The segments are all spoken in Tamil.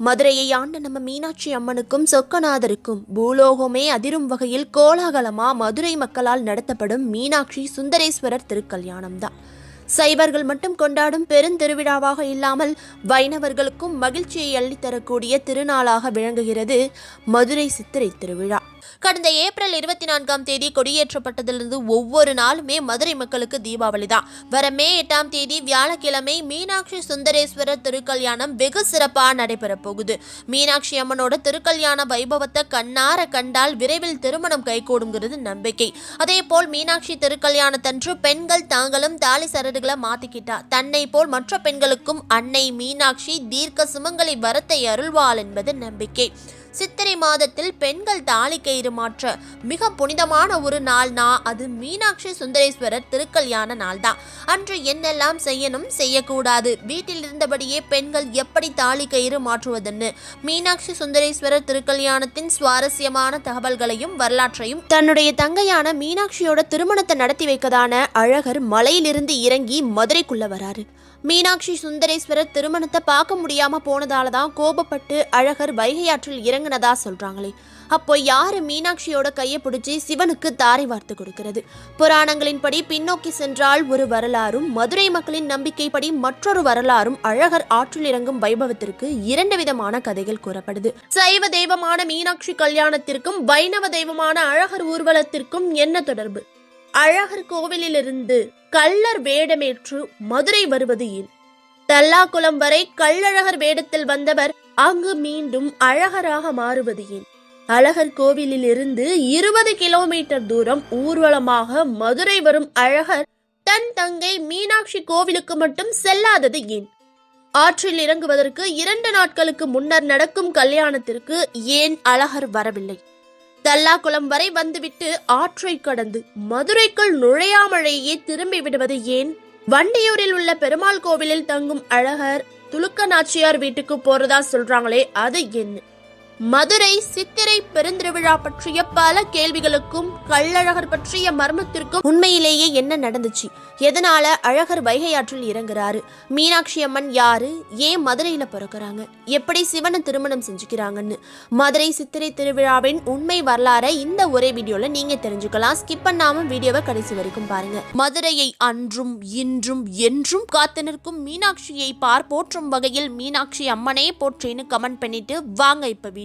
மதுரையை ஆண்ட நம்ம மீனாட்சி அம்மனுக்கும் சொக்கநாதருக்கும் பூலோகமே அதிரும் வகையில் கோலாகலமா மதுரை மக்களால் நடத்தப்படும் மீனாட்சி சுந்தரேஸ்வரர் திருக்கல்யாணம் தான் சைவர்கள் மட்டும் கொண்டாடும் பெருந்திருவிழாவாக இல்லாமல் வைணவர்களுக்கும் மகிழ்ச்சியை அள்ளித்தரக்கூடிய திருநாளாக விளங்குகிறது மதுரை சித்திரை திருவிழா. கடந்த ஏப்ரல் இருபத்தி நான்காம் தேதி கொடியேற்றப்பட்டதிலிருந்து ஒவ்வொரு நாளுமே மதுரை மக்களுக்கு தீபாவளி தான். வர மே எட்டாம் தேதி வியாழக்கிழமை மீனாட்சி சுந்தரேஸ்வரர் திருக்கல்யாணம் வெகு சிறப்பாக நடைபெற போகுது. மீனாட்சி அம்மனோட திருக்கல்யாண வைபவத்தை கண்ணார கண்டால் விரைவில் திருமணம் கைகூடுங்கிறது நம்பிக்கை. அதே போல் மீனாட்சி திருக்கல்யாணத்தன்று பெண்கள் தாங்களும் தாலி சரடுகளை மாத்திக்கிட்டா தன்னை போல் மற்ற பெண்களுக்கும் அன்னை மீனாட்சி தீர்க்க சுமங்கலி வரத்தை அருள்வாள் என்பது நம்பிக்கை. சித்திரை மாதத்தில் பெண்கள் தாலி கயிறு மாற்ற மிக புனிதமான ஒரு நாள்னா அது மீனாட்சி சுந்தரேஸ்வரர் திருக்கல்யாண நாள் தான் அன்று என்னெல்லாம் செய்யணும் செய்யக்கூடாது. வீட்டில் இருந்தபடியே பெண்கள் எப்படி தாலி கயிறு மாற்றுவதுன்னு மீனாட்சி சுந்தரேஸ்வரர் திருக்கல்யாணத்தின் சுவாரஸ்யமான தகவல்களையும் வரலாற்றையும் தன்னுடைய தங்கையான மீனாட்சியோட திருமணத்தை நடத்தி வைக்கதான அழகர் மலையிலிருந்து இறங்கி மதுரைக்குள்ள வராரு. மீனாட்சி சுந்தரேஸ்வரர் திருமணத்தை பார்க்க முடியாம போனதால தான் கோபப்பட்டு அழகர் வைகை ஆற்றில் இறங்கினதா சொல்றாங்களே. அப்போ யாரு மீனாட்சியோட கையை பிடிச்சி சிவனுக்கு தாரை வார்த்து கொடுக்கிறது? புராணங்களின்படி பின்னோக்கி சென்றால் ஒரு வரலாறும் மதுரை மக்களின் நம்பிக்கைப்படி மற்றொரு வரலாறும் அழகர் ஆற்றில் இறங்கும் வைபவத்திற்கு இரண்டு விதமான கதைகள் கூறப்படுது. சைவ தெய்வமான மீனாட்சி கல்யாணத்திற்கும் வைணவ தெய்வமான அழகர் ஊர்வலத்திற்கும் என்ன தொடர்பு? அழகர் கோவிலிலிருந்து கள்ளர் வேடமேற்று மதுரை வருவது ஏன்? தல்லாக்குளம் வரை கள்ளழகர் வேடத்தில் வந்தவர் அங்கு மீண்டும் அழகராக மாறுவது ஏன்? அழகர் கோவிலிலிருந்து இருபது கிலோமீட்டர் தூரம் ஊர்வலமாக மதுரை வரும் அழகர் தன் தங்கை மீனாட்சி கோவிலுக்கு மட்டும் செல்லாதது ஏன்? ஆற்றில் இறங்குவதற்கு இரண்டு நாட்களுக்கு முன்னர் நடக்கும் கல்யாணத்திற்கு ஏன் அழகர் வரவில்லை? தல்லாக்குளம் வரை வந்துவிட்டு ஆற்றை கடந்து மதுரைக்குள் நுழையாமலேயே திரும்பி விடுவது ஏன்? வண்டியூரில் உள்ள பெருமாள் கோவிலில் தங்கும் அழகர் துலுக்க நாச்சியார் வீட்டுக்கு போறதா சொல்றாங்களே அது என்ன? மதுரை சித்திரை பெருந்திருவிழா பற்றிய பல கேள்விகளுக்கும் கள்ளழகர் பற்றிய மர்மத்திற்கும் உண்மையிலேயே என்ன நடந்துச்சு? எதனால அழகர் வைகை ஆற்றில் இறங்குறாரு? மீனாட்சி அம்மன் யாரு? ஏன் மதுரையில பிறக்கிறாங்க? எப்படி சிவனை திருமணம் செஞ்சுக்கிறாங்கன்னு? மதுரை சித்திரை திருவிழாவின் உண்மை வரலாறை இந்த ஒரே வீடியோல நீங்க தெரிஞ்சுக்கலாம். ஸ்கிப் பண்ணாம வீடியோவை கடைசி வரைக்கும் பாருங்க. மதுரையை அன்றும் இன்றும் என்றும் காத்து நிற்கும் மீனாட்சியை பார் போற்றும் வகையில் மீனாட்சி அம்மனே போற்றேன்னு கமெண்ட் பண்ணிட்டு வாங்க இப்ப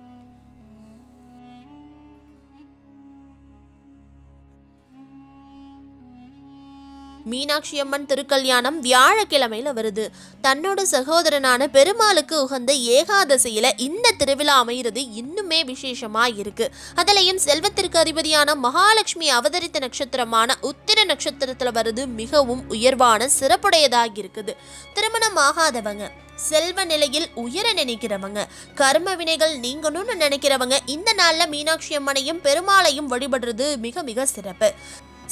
மீனாட்சி அம்மன் திருக்கல்யாணம் வியாழக்கிழமையில வருது. தன்னோட சகோதரனான பெருமாளுக்கு உகந்த ஏகாதசியில இந்த திருவிழா அமைகிறது இன்னுமே விசேஷமா இருக்கு. அதுலயும் செல்வத்திற்கு அதிபதியான மகாலட்சுமி அவதரித்த நட்சத்திரமான உத்திர நட்சத்திரத்துல வருது மிகவும் உயர்வான சிறப்புடையதாக இருக்குது. திருமணம் ஆகாதவங்க செல்வ நிலையில் உயர நினைக்கிறவங்க கர்ம வினைகள் நீங்கணும்னு நினைக்கிறவங்க இந்த நாளில் மீனாட்சி அம்மனையும் பெருமாளையும் வழிபடுறது மிக மிக சிறப்பு.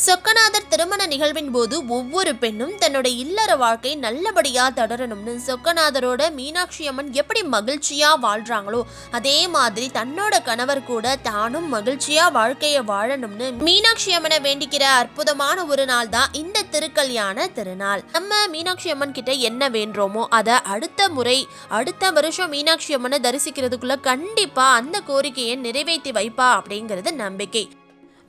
சொக்கநாதர் திருமண நிகழ்வின் போது ஒவ்வொரு பெண்ணும் தன்னோட இல்லற வாழ்க்கை நல்லபடியா தொடரணும்னு சொக்கநாதரோட மீனாட்சி அம்மன் எப்படி மகிழ்ச்சியா வாழ்றாங்களோ அதே மாதிரி தன்னோட கணவர் கூட தானும் மகிழ்ச்சியா வாழ்க்கையை வாழணும்னு மீனாட்சி அம்மனை வேண்டிக்கிற அற்புதமான ஒரு நாள் தான் இந்த திருக்கல்யாண திருநாள். நம்ம மீனாட்சி அம்மன் கிட்ட என்ன வேண்டுறோமோ அதை அடுத்த முறை அடுத்த வருஷம் மீனாட்சி அம்மனை தரிசிக்கிறதுக்குள்ள கண்டிப்பா அந்த கோரிக்கையை நிறைவேற்றி வைப்பா அப்படிங்கிறது நம்பிக்கை.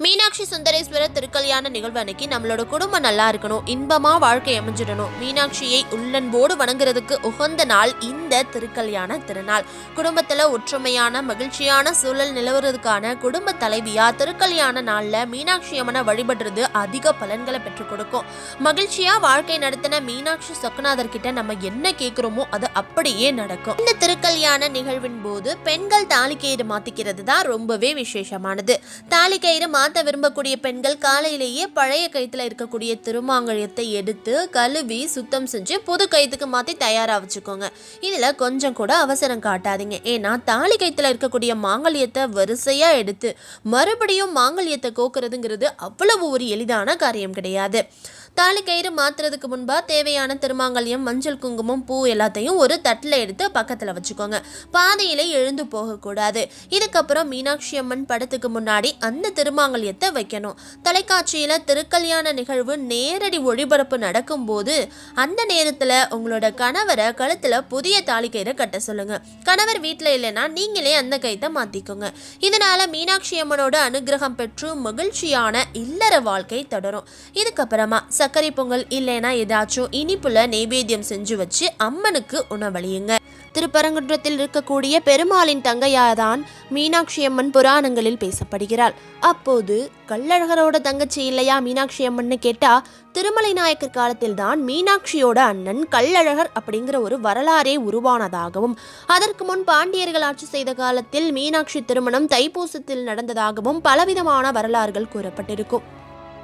மீனாட்சி சுந்தரேஸ்வரர் திருக்கல்யாண நிகழ்வு அன்னைக்கு நம்மளோட குடும்பம் நல்லா இருக்கணும் இன்பமா வாழ்க்கை அமைஞ்சிடணும். மீனாட்சியை உள்ளன்போடு வணங்குறதுக்கு உகந்த நாள் இந்த திருக்கல்யாண திருநாள். குடும்பத்துல ஒற்றுமையான மகிழ்ச்சியான சூழல் நிலவுறதுக்கான குடும்ப தலைவியா திருக்கல்யாண நாள்ல மீனாட்சி அம்மனை வழிபடுறது அதிக பலன்களை பெற்றுக் கொடுக்கும். மகிழ்ச்சியா வாழ்க்கை நடத்தின மீனாட்சி சொக்கநாதர் கிட்ட நம்ம என்ன கேட்கிறோமோ அது அப்படியே நடக்கும். இந்த திருக்கல்யாண நிகழ்வின் போது பெண்கள் தாலிக்கயிறு மாத்திக்கிறது தான் ரொம்பவே விசேஷமானது. தாலிக்கயிறு மா விரும்பக்கூடிய பெண்கள் காலையிலேயே பழைய கயிற்றுல இருக்கக்கூடிய திருமாங்கழியத்தை எடுத்து கழுவி சுத்தம் செஞ்சு புது கயிற்றுக்கு மாத்தி தயாராக வச்சுக்கோங்க. இதுல கொஞ்சம் கூட அவசரம் காட்டாதீங்க. ஏன்னா தாலி கயிற்றுல இருக்கக்கூடிய மாங்கல்யத்தை வரிசையா எடுத்து மறுபடியும் மாங்கல்யத்தை கோக்குறதுங்கிறது அவ்வளவு ஒரு எளிதான காரியம் கிடையாது. தாலி கயிறு மாத்துறதுக்கு முன்பா தேவையான திருமாங்கல்யம் மஞ்சள் குங்குமம் பூ எல்லாத்தையும் ஒரு தட்டில் எடுத்து பக்கத்தில் வச்சுக்கோங்க. பாதையில எழுந்து போகக்கூடாது. இதுக்கப்புறம் மீனாட்சி அம்மன் படத்துக்கு முன்னாடி அந்த திருமாங்கல் மாங்கல்யத்தை வைக்கணும். தொலைக்காட்சியில் திருக்கல்யாண நிகழ்வு நேரடி ஒளிபரப்பு நடக்கும்போது அந்த நேரத்தில் உங்களோட கணவரை கழுத்தில் புதிய தாலி கட்ட சொல்லுங்க. கணவர் வீட்டில் இல்லைன்னா நீங்களே அந்த கைத்தை மாற்றிக்கோங்க இதனால மீனாட்சி அம்மனோட அனுகிரகம் பெற்று மகிழ்ச்சியான இல்லற வாழ்க்கை தொடரும். இதுக்கப்புறமா சர்க்கரை பொங்கல் இல்லைன்னா ஏதாச்சும் இனிப்புல நெய்வேத்தியம் செஞ்சு வச்சு அம்மனுக்கு உணவழியுங்க திருப்பரங்குன்றத்தில் இருக்கக்கூடிய பெருமாளின் தங்கையாதான் மீனாட்சி அம்மன் புராணங்களில் பேசப்படுகிறாள். அப்போது கள்ளழகரோட தங்கச்சி இல்லையா மீனாட்சி அம்மன்னு கேட்டா திருமலை நாயக்கர் காலத்தில் தான் மீனாட்சியோட அண்ணன் கள்ளழகர் அப்படிங்கிற ஒரு வரலாறே உருவானதாகவும் அதற்கு முன் பாண்டியர்கள் ஆட்சி செய்த காலத்தில் மீனாட்சி திருமணம் தைப்பூசத்தில் நடந்ததாகவும் பலவிதமான வரலாறுகள் கூறப்பட்டிருக்கும்.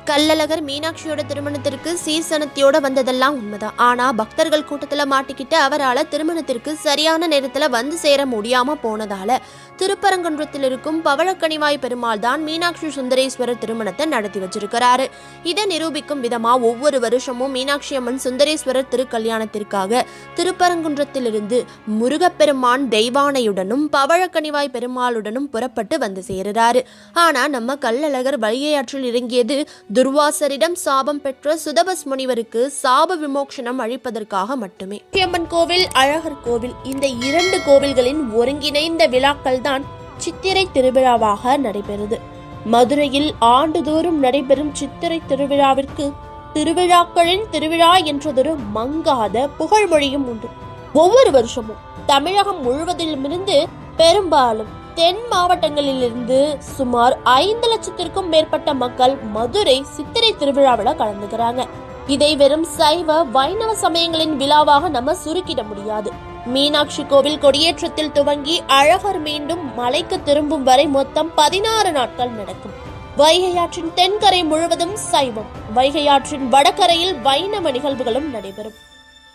கள்ளழகர் மீனாட்சியோட திருமணத்திற்கு சீர்சனத்தியோட வந்ததெல்லாம் உண்மைதான். ஆனா பக்தர்கள் கூட்டத்துல மாட்டிக்கிட்டு அவரால் திருமணத்திற்கு சரியான நேரத்துல வந்து சேர முடியாம போனதால திருப்பரங்குன்றத்தில் இருக்கும் பவழக்கணிவாய் பெருமாள் தான் மீனாட்சி சுந்தரேஸ்வரர் திருமணத்தை நடத்தி வச்சிருக்கிறாரு. இதை நிரூபிக்கும் விதமா ஒவ்வொரு வருஷமும் மீனாட்சி அம்மன் சுந்தரேஸ்வரர் திருக்கல்யாணத்திற்காக திருப்பரங்குன்றத்திலிருந்து முருகப்பெருமான் தெய்வானையுடனும் பவழக்கணிவாய் பெருமாளுடனும் புறப்பட்டு வந்து சேருறாரு. ஆனா நம்ம கள்ளழகர் ஆற்றில் இறங்கியது துர்வாசரிடம் சாபம் பெற்ற சுதபஸ் முனிவருக்கு சாப விமோக்ஷனம் அழிப்பதற்காக மட்டுமே. அம்மன் கோவில் அழகர் கோவில் இந்த இரண்டு கோவில்களின் ஒருங்கிணைந்த விழாக்கள் தான் சித்திரை திருவிழாவாக நடைபெறுது. மதுரையில் ஆண்டுதோறும் நடைபெறும் சித்திரை திருவிழாவிற்கு திருவிழாக்களின் திருவிழா என்றதொரு மங்காத புகழ்மொழியும் உண்டு. ஒவ்வொரு வருஷமும் தமிழகம் முழுவதிலுமிருந்து பெரும்பாலும் தென் மாவட்டங்களிலிருந்து சுமார் ஐந்து லட்சத்திற்கும் மேற்பட்ட மக்கள் மதுரை சித்திரை திருவிழாவில் கலந்துக்கிறாங்க. இதை வெறும் சைவ வைணவ சமயங்களின் விழாவாக நம்ம சுருக்கிட முடியாது. மீனாட்சி கோவில் கொடியேற்றத்தில் துவங்கி அழகர் மீண்டும் மலைக்கு திரும்பும் வரை மொத்தம் பதினாறு நாட்கள் நடக்கும். வைகையாற்றின் தென்கரை முழுவதும் சைவம். வைகையாற்றின் வடகரையில் வைணவ நிகழ்வுகளும் நடைபெறும்.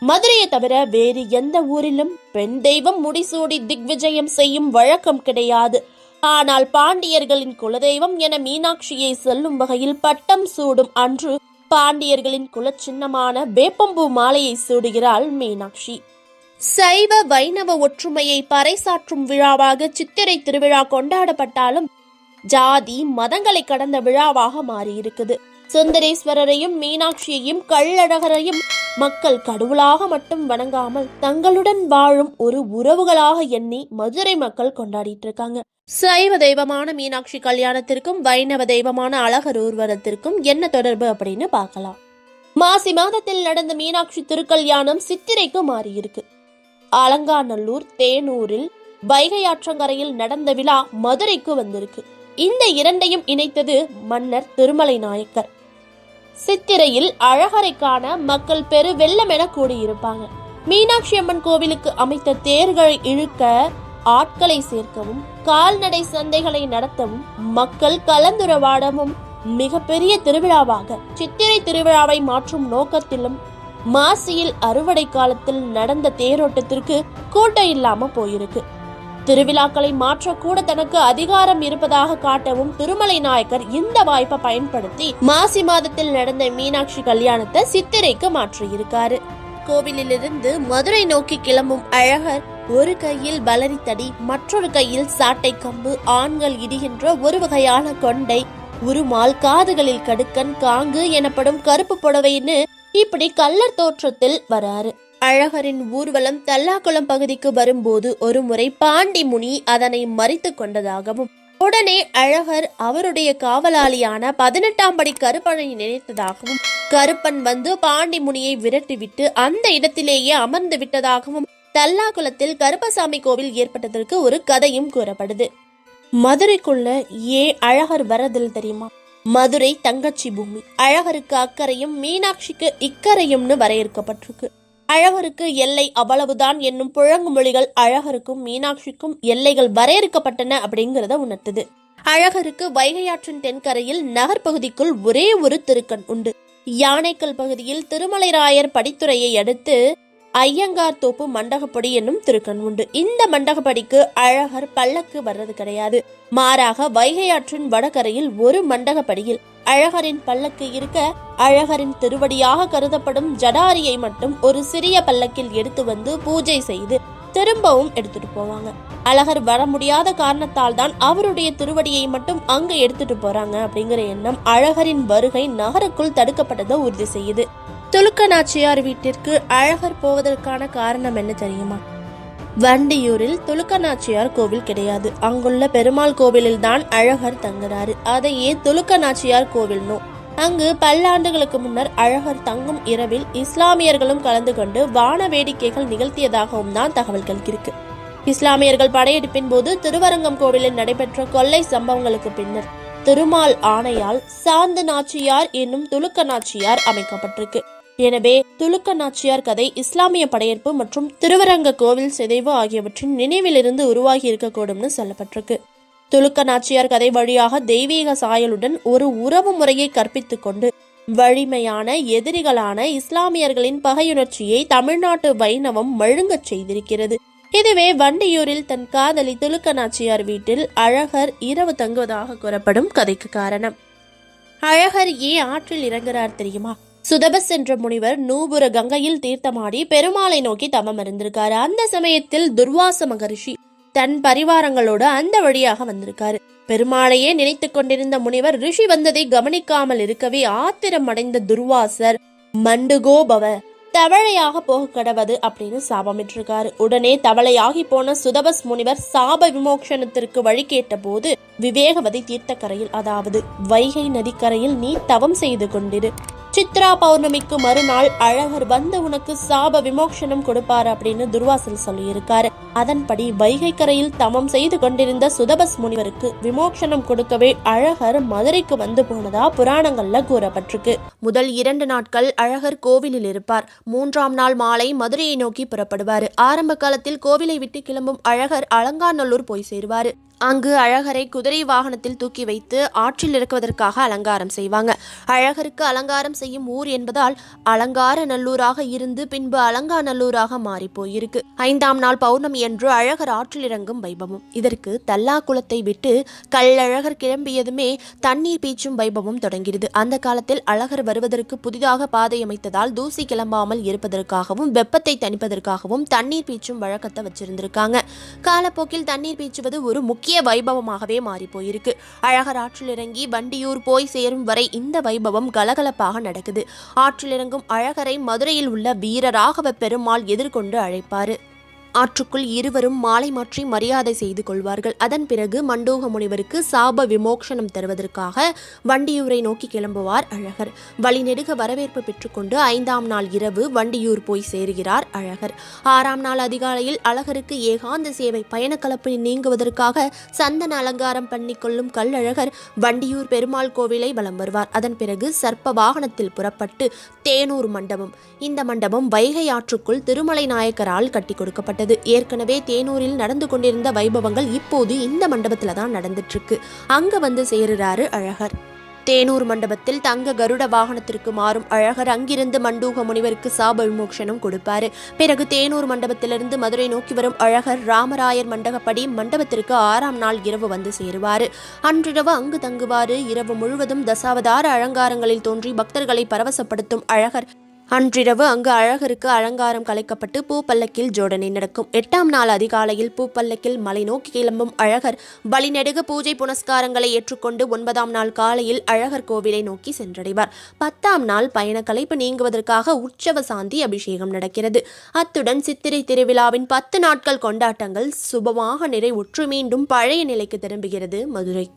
மதுரையை தவிர வேறு எந்த ஊரிலும் பெண் தெய்வம் முடிசூடி திக்விஜயம் செய்யும் வழக்கம் கிடையாது. ஆனால் பாண்டியர்களின் குலதெய்வம் என மீனாட்சியை சொல்லும் வகையில் பட்டம் சூடும் அன்று பாண்டியர்களின் குலச்சின்னமான வேப்பம்பூ மாலையை சூடுகிறாள் மீனாட்சி. சைவ வைணவ ஒற்றுமையை பறைசாற்றும் விழாவாக சித்திரை திருவிழா கொண்டாடப்பட்டாலும் ஜாதி மதங்களை கடந்த விழாவாக மாறியிருக்குது. சுந்தரேஸ்வரரையும் மீனாட்சியையும் கள்ளழகரையும் மக்கள் கடவுளாக மட்டும் வணங்காமல் தங்களுடன் வாழும் ஒரு உறவுகளாக எண்ணி மதுரை மக்கள் கொண்டாடிட்டு இருக்காங்க. சைவ தெய்வமான மீனாட்சி கல்யாணத்திற்கும் வைணவ தெய்வமான அழகர் ஊர்வலத்திற்கும் என்ன தொடர்பு அப்படின்னு பார்க்கலாம். மாசி மாதத்தில் நடந்த மீனாட்சி திருக்கல்யாணம் சித்திரைக்கு மாறியிருக்கு. அலங்காநல்லூர் தேனூரில் வைகை ஆற்றங்கரையில் நடந்த விழா மதுரைக்கு வந்திருக்கு. இந்த இரண்டையும் இணைத்தது மன்னர் திருமலை நாயக்கர். சித்திரையில் அழகரை காண மக்கள் பெரு வெள்ளம் என கூடியிருப்பாங்க. மீனாட்சி அம்மன் கோவிலுக்கு அமைத்த தேர்களை இழுக்க ஆட்களை சேர்க்கவும் கால்நடை சந்தைகளை நடத்தவும் மக்கள் கலந்துரவாடவும் மிகப்பெரிய திருவிழாவாக. சித்திரை திருவிழாவை மாற்றும் நோக்கத்திலும் மாசியில் அறுவடை காலத்தில் நடந்த தேரோட்டத்திற்கு கூட்டம் இல்லாம போயிருக்கு. திருவிழாக்களை மாற்றக்கூட தனக்கு அதிகாரம் இருப்பதாக காட்டவும் திருமலை நாயக்கர் இந்த வாய்ப்பை பயன்படுத்தி மாசி மாதத்தில் நடந்த மீனாட்சி கல்யாணத்தை சித்திரைக்கு மாற்றியிருக்காரு. கோவிலிலிருந்து மதுரை நோக்கி கிளம்பும் அழகர் ஒரு கையில் பலரித்தடி மற்றொரு கையில் சாட்டை கம்பு ஆண்கள் இடுகின்ற ஒரு வகையான கொண்டை உருமால் காதுகளில் கடுக்கன் காங்கு எனப்படும் கருப்பு புடவைன்னு இப்படி கல்லர் தோற்றத்தில் வராரு. அழகரின் ஊர்வலம் தல்லாக்குளம் பகுதிக்கு வரும்போது ஒருமுறை பாண்டி முனி அதனை மறித்து கொண்டதாகவும் உடனே அழகர் அவருடைய காவலாளியான பதினெட்டாம் படி கருப்பனை நினைத்ததாகவும் கருப்பன் வந்து பாண்டி முனியை விரட்டிவிட்டு அந்த இடத்திலேயே அமர்ந்து விட்டதாகவும் தல்லாகுளத்தில் கருப்பசாமி கோவில் ஏற்பட்டதற்கு ஒரு கதையும் கூறப்படுது. மதுரைக்குள்ள ஏன் அழகர் வரதில் தெரியுமா? மதுரை தங்கச்சி பூமி. அழகருக்கு அக்கறையும் மீனாட்சிக்கு இக்கரையும்னு வரையறுக்கப்பட்டிருக்கு. அழகருக்கு எல்லை அவ்வளவுதான் என்னும் புழங்கு மொழிகள் அழகருக்கும் மீனாட்சிக்கும் எல்லைகள் வரையறுக்கப்பட்டன அப்படிங்கிறத உணர்த்துது. அழகருக்கு வைகையாற்றின் தென்கரையில் நகர்பகுதிக்குள் ஒரே ஒரு திருக்கண் உண்டு. யானைக்கல் பகுதியில் திருமலைராயர் படித்துறையை அடுத்து ஐயங்கார் தோப்பு மண்டகப்படி என்னும் திருக்கண் உண்டு. இந்த மண்டகப்படிக்கு அழகர் பல்லக்கு வர்றது கிடையாது. மாறாக வைகையாற்றின் வடகரையில் ஒரு மண்டகப்படியில் அழகரின் பல்லக்கு இருக்க அழகரின் திருவடியாக கருதப்படும் ஜடாரியை மட்டும் ஒரு சிறிய பல்லக்கில் எடுத்து வந்து பூஜை செய்து திரும்பவும் எடுத்துட்டு போவாங்க. அழகர் வர முடியாத காரணத்தால் தான் அவருடைய திருவடியை மட்டும் அங்க எடுத்துட்டு போறாங்க அப்படிங்கிற எண்ணம் அழகரின் வருகை நகருக்குள் தடுக்கப்பட்டதை உறுதி செய்யுது. துலுக்க நாச்சியார் வீட்டிற்கு அழகர் போவதற்கான காரணம் என்ன தெரியுமா? வண்டியூரில் துலுக்க நாச்சியார் கோவில் கிடையாது. அங்குள்ள பெருமாள் கோவிலில் தான் அழகர் தங்குறாரு. அதையே துலுக்க நாச்சியார் கோவில்னோ அங்கு பல்லாண்டுகளுக்கு முன்னர் அழகர் தங்கும் இரவில் இஸ்லாமியர்களும் கலந்து கொண்டு வான வேடிக்கைகள் நிகழ்த்தியதாகவும் தான் தகவல்கள் இருக்கு. இஸ்லாமியர்கள் படையெடுப்பின் போது திருவரங்கம் கோவிலில் நடைபெற்ற கொள்ளை சம்பவங்களுக்கு பின்னர் திருமால் ஆணையால் சாந்த நாச்சியார் என்னும் துலுக்க நாச்சியார் அமைக்கப்பட்டிருக்கு. எனவே துலுக்க நாச்சியார் கதை இஸ்லாமிய படையெடுப்பு மற்றும் திருவரங்க கோவில் சிதைவு ஆகியவற்றின் நினைவிலிருந்து உருவாகி இருக்கக்கூடும்னு சொல்லப்பட்டிருக்கு. துலுக்க நாச்சியார் கதை வழியாக தெய்வீக சாயலுடன் ஒரு உறவு முறையை கற்பித்துக் கொண்டு வலிமையான எதிரிகளான இஸ்லாமியர்களின் பகையுணர்ச்சியை தமிழ்நாட்டு வைணவம் மழுங்கச் செய்திருக்கிறது. இதுவே வண்டியூரில் தன் காதலி துலுக்க நாச்சியார் வீட்டில் அழகர் இரவு தங்குவதாக கூறப்படும் கதைக்கு காரணம். அழகர் ஏன் ஆற்றில் இறங்குறார் தெரியுமா? சுதபஸ் என்ற முனிவர் நூபுர கங்கையில் தீர்த்தமாடி பெருமாளை நோக்கி தவம் இருந்திருக்காரு அந்த சமயத்தில் துர்வாச மகரிஷி தன் பரிவாரங்களோடு அந்த வழியாக வந்திருக்காரு. பெருமாளையே நினைத்து கொண்டிருந்த முனிவர் ரிஷி வந்ததை கவனிக்காமல் இருக்கவே ஆத்திரம் அடைந்த துர்வாசர் மண்டுகோபவ தவளையாக போக கடவது அப்படின்னு சாபமிட்டிருக்காரு. உடனே தவளையாகி போன சுதபஸ் முனிவர் சாப விமோக்ஷணத்திற்கு வழி கேட்டபோது விவேகவதி தீர்த்தக்கரையில் அதாவது வைகை நதிக்கரையில் நீ தவம் செய்து கொண்டிரு. சித்ரா பௌர்ணமிக்கு மறுநாள் அழகர் வந்து உனக்கு சாப விமோக்ஷனம் கொடுப்பார் அப்படின்னு துர்வாசல் சொல்லியிருக்காரு. அதன்படி வைகை கரையில் தமம் செய்து கொண்டிருந்த சுதபஸ் முனிவருக்கு விமோக்ஷனம் கொடுக்கவே அழகர் மதுரைக்கு வந்து போனதா புராணங்கள்ல கூறப்பட்டிருக்கு. முதல் இரண்டு நாட்கள் அழகர் கோவிலில் இருப்பார். மூன்றாம் நாள் மாலை மதுரையை நோக்கி புறப்படுவார். ஆரம்ப காலத்தில் கோவிலை விட்டு கிளம்பும் அழகர் அலங்காநல்லூர் போய் சேருவார். அங்கு அழகரை குதிரை வாகனத்தில் தூக்கி வைத்து ஆற்றில் இறக்குவதற்காக அலங்காரம் செய்வாங்க. அழகருக்கு அலங்காரம் செய்யும் ஊர் என்பதால் அலங்கார நல்லூராக இருந்து பின்பு அலங்கா நல்லூராக மாறி போயிருக்கு. ஐந்தாம் நாள் பௌர்ணமி என்று அழகர் ஆற்றில் இறங்கும் வைபவம். இதற்கு தல்லா குளத்தை விட்டு கல்லழகர் கிளம்பியதுமே தண்ணீர் பீச்சும் வைபவம் தொடங்கிறது அந்த காலத்தில் அழகர் வருவதற்கு புதிதாக பாதை அமைத்ததால் தூசி கிளம்பாமல் இருப்பதற்காகவும் வெப்பத்தை தணிப்பதற்காகவும் தண்ணீர் பீச்சும் வழக்கத்தை வச்சிருந்திருக்காங்க. காலப்போக்கில் தண்ணீர் பீச்சுவது ஒரு முக்கிய வைபவமாகவே மாறி போயிருக்கு அழகர் ஆற்றில் இறங்கி வண்டியூர் போய் சேரும் வரை இந்த வைபவம் கலகலப்பாக நடக்குது. ஆற்றில் இறங்கும் அழகரை மதுரையில் உள்ள வீரராகவ பெருமாள் எதிர்கொண்டு அழைப்பாரு. ஆற்றுக்குள் இருவரும் மாலை மாற்றி மரியாதை செய்து கொள்வார்கள். அதன் பிறகு மண்டோக முனிவருக்கு சாப விமோக்ஷனம் தருவதற்காக வண்டியூரை நோக்கி கிளம்புவார் அழகர். வழிநெடுக வரவேற்பு பெற்றுக்கொண்டு ஐந்தாம் நாள் இரவு வண்டியூர் போய் சேருகிறார் அழகர். ஆறாம் நாள் அதிகாலையில் அழகருக்கு ஏகாந்த சேவை பயணக்கலப்பு நீங்குவதற்காக சந்தன அலங்காரம் பண்ணிக்கொள்ளும் கல்லழகர் வண்டியூர் பெருமாள் கோவிலை வலம் வருவார். அதன் பிறகு சர்ப்ப வாகனத்தில் புறப்பட்டு தேனூர் மண்டபம். இந்த மண்டபம் வைகை ஆற்றுக்குள் திருமலை நாயக்கரால் கட்டி கொடுக்கப்பட்டது. ஏற்கனவே தேனூரில் நடந்து கொண்டிருந்த வைபவங்கள் இப்போது இந்த மண்டபத்தில் தான் நடந்துட்டு இருக்கு அங்க வந்து சேருறாரு அழகர். தேனூர் மண்டபத்தில் தங்க கருட வாகனத்திற்கு மாறும் அழகர் அங்கிருந்து மண்டூக முனிவருக்கு சாப விமோக்ஷனம் கொடுப்பாரு. பிறகு தேனூர் மண்டபத்திலிருந்து மதுரை நோக்கி வரும் அழகர் ராமராயர் மண்டபப்படி மண்டபத்திற்கு ஆறாம் நாள் இரவு வந்து சேருவாரு. அன்றிரவு அங்கு தங்குவாரு. இரவு முழுவதும் தசாவதார அலங்காரங்களில் தோன்றி பக்தர்களை பரவசப்படுத்தும் அழகர் அன்றிரவு அங்கு அழகருக்கு அலங்காரம் கலைக்கப்பட்டு பூப்பல்லக்கில் ஜோடனை நடக்கும். எட்டாம் நாள் அதிகாலையில் பூப்பல்லக்கில் மலை நோக்கி கிளம்பும் அழகர் பலிநெடுக பூஜை புனஸ்காரங்களை ஏற்றுக்கொண்டு ஒன்பதாம் நாள் காலையில் அழகர் கோவிலை நோக்கி சென்றடைவார். பத்தாம் நாள் பயண கலைப்பு நீங்குவதற்காக உற்சவ சாந்தி அபிஷேகம் நடக்கிறது. அத்துடன் சித்திரை திருவிழாவின் பத்து நாட்கள் கொண்டாட்டங்கள் சுபமாக நிறைவுற்று மீண்டும் பழைய நிலைக்கு திரும்புகிறது மதுரை.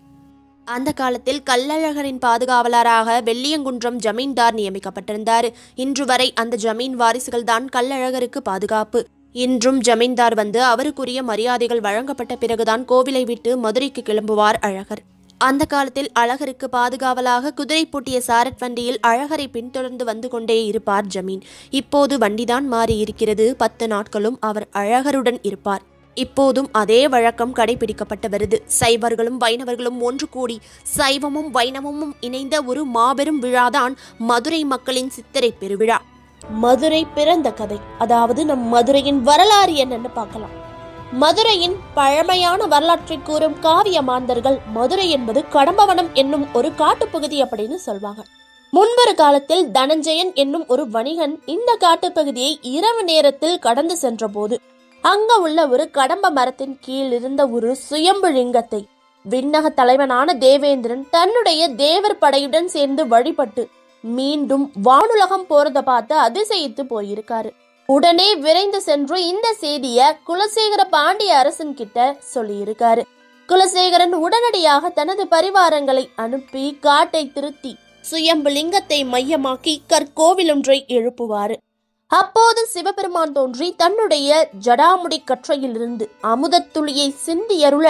அந்த காலத்தில் கல்லழகரின் பாதுகாவலராக வெள்ளியங்குன்றம் ஜமீன்தார் நியமிக்கப்பட்டிருந்தார். இன்று வரை அந்த ஜமீன் வாரிசுகள் தான் கல்லழகருக்கு பாதுகாப்பு. இன்றும் ஜமீன்தார் வந்து அவருக்குரிய மரியாதைகள் வழங்கப்பட்ட பிறகுதான் கோவிலை விட்டு மதுரைக்கு கிளம்புவார் அழகர். அந்த காலத்தில் அழகருக்கு பாதுகாவலாக குதிரை பூட்டிய சாரட் வண்டியில் அழகரை பின்தொடர்ந்து வந்து கொண்டே இருப்பார் ஜமீன். இப்போது வண்டிதான் மாறி இருக்கிறது பத்து நாட்களும் அவர் அழகருடன் இருப்பார். இப்போதும் அதே வழக்கம் கடைபிடிக்கப்பட்டு வருது சைவர்களும் வைணவர்களும் ஒன்று கூடி சைவமும் வைணவமும் இணைந்த ஒரு மாபெரும் விழாதான் மதுரை மக்களின் சித்திரை பெருவிழா. மதுரை பிறந்த கதை. அதாவது நம் மதுரையின் வரலாறு என்னன்னு பார்க்கலாம். மதுரையின் பழமையான வரலாற்றை கூறும் காவிய மாந்தர்கள் மதுரை என்பது கடம்பவனம் என்னும் ஒரு காட்டுப்பகுதி அப்படின்னு சொல்வாங்க. முன்பொரு காலத்தில் தனஞ்சயன் என்னும் ஒரு வணிகன் இந்த காட்டுப்பகுதியை இரவு நேரத்தில் கடந்து சென்றபோது அங்க உள்ள ஒரு கடம்ப மரத்தின் கீழ் இருந்த ஒரு சுயம்பு லிங்கத்தை. விண்ணக தலைவனான தேவேந்திரன் தன்னுடைய தேவர் படையுடன் சேர்ந்து வழிபட்டு மீண்டும் வானுலகம் போறத பார்த்து அதிசயித்து போயிருக்காரு. உடனே விரைந்து சென்று இந்த செய்திய குலசேகர பாண்டிய அரசன் கிட்ட சொல்லியிருக்காரு. குலசேகரன் உடனடியாக தனது பரிவாரங்களை அனுப்பி காட்டை திருத்தி சுயம்பு லிங்கத்தை மையமாக்கி கற்கோவில் ஒன்றை எழுப்புவாரு. அப்போது சிவபெருமான் தோன்றி தன்னுடைய ஜடாமுடி கற்றையிலிருந்து அமுதத்துளியை சிந்தியருள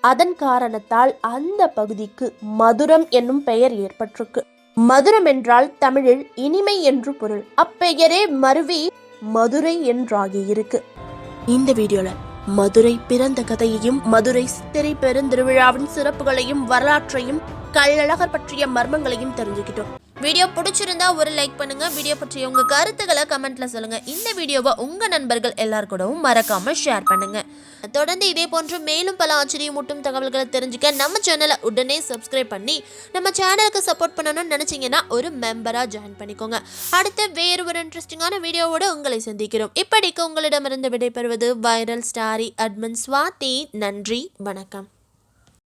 அதன் காரணத்தால் அந்த பகுதிக்கு மதுரம் என்னும் பெயர் ஏற்பட்டிருக்கு. மதுரம் என்றால் தமிழில் இனிமை என்று பொருள். அப்பெயரே மருவி மதுரை என்றாகி இருக்கு. இந்த வீடியோல மதுரை பிறந்த கதையையும் மதுரை சித்திரை பெருந்திருவிழாவின் சிறப்புகளையும் வரலாற்றையும் கள்ளழகர் பற்றிய மர்மங்களையும் தெரிஞ்சுக்கிட்டோம். வீடியோ பிடிச்சிருந்தா ஒரு லைக் பண்ணுங்க. வீடியோ பற்றிய உங்க கருத்துக்களை கமெண்ட்ல சொல்லுங்க. இந்த வீடியோவை உங்க நண்பர்கள் எல்லாருக்கூடவும் மறக்காம ஷேர் பண்ணுங்க. தொடர்ந்து இதே போன்று மேலும் பல ஆச்சரியமூட்டும் தகவல்களை தெரிஞ்சுக்க நம்ம சேனலை உடனே சப்ஸ்கிரைப் பண்ணி நம்ம சேனலுக்கு சப்போர்ட் பண்ணணும்னு நினைச்சீங்கன்னா ஒரு மெம்பரா ஜாயின் பண்ணிக்கோங்க. அடுத்து வேறு ஒரு இன்ட்ரெஸ்டிங்கான வீடியோவோட உங்களை சந்திக்கிறோம். இப்படிக்கு உங்களிடமிருந்து விடைபெறுவது வைரல் ஸ்டாரி அட்மின் ஸ்வாதி நன்றி வணக்கம்.